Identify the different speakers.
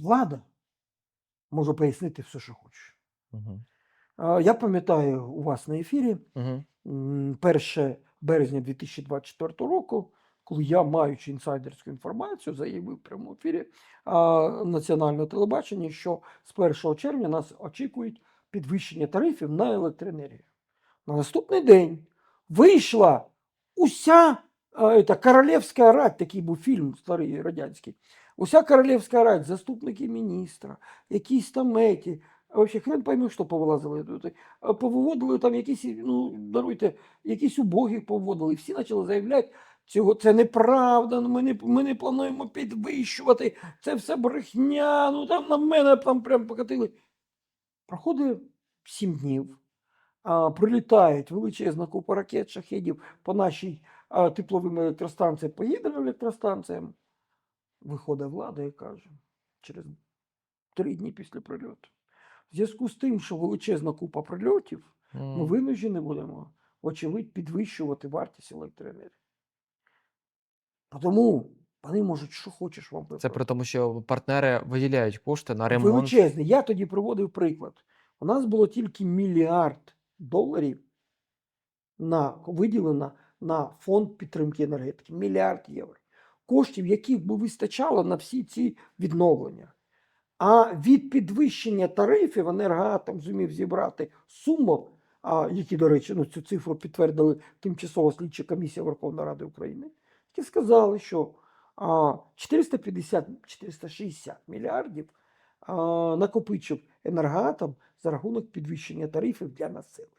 Speaker 1: влада може пояснити все, що хоче.
Speaker 2: Угу.
Speaker 1: Я пам'ятаю у вас на ефірі
Speaker 2: Угу.
Speaker 1: 1 березня 2024 року, коли я, маючи інсайдерську інформацію, заявив в прямому ефірі національного телебачення, що з 1 червня нас очікують підвищення тарифів на електроенергію. На наступний день вийшла уся а, та, королівська рать, такий був фільм старий радянський. Уся королівська рать, заступники міністра, якісь там еті, Вообще хрен пойми, що повилазили. Повиводили там якісь, ну, даруйте, якісь убоги поводили. Всі почали заявляти, цього це неправда, ну, ми не, ми не плануємо підвищувати, це все брехня, ну там на мене там прям покатили. Проходить сім днів, прилітають величезна купа ракет, шахедів по нашій тепловим електростанціям, по гідроелектростанціям. Виходить влада і каже, через три дні після прильоту. В зв'язку з тим, що величезна купа прильотів, ми винужені будемо, вочевидь, підвищувати вартість електроенергії. Тому вони можуть, що хочеш вам
Speaker 2: Це
Speaker 1: виправити.
Speaker 2: при тому, що партнери виділяють кошти на ремонт.
Speaker 1: Величезний. Я тоді проводив приклад. У нас було тільки мільярд доларів на, виділено на фонд підтримки енергетики. Мільярд євро. Коштів, яких би вистачало на всі ці відновлення. А від підвищення тарифів енергоатом зумів зібрати суму, а, які, до речі, ну, цю цифру підтвердили тимчасова слідча комісія Верховної Ради України, які сказали, що а, 450-460 мільярдів накопичив енергоатом за рахунок підвищення тарифів для населення.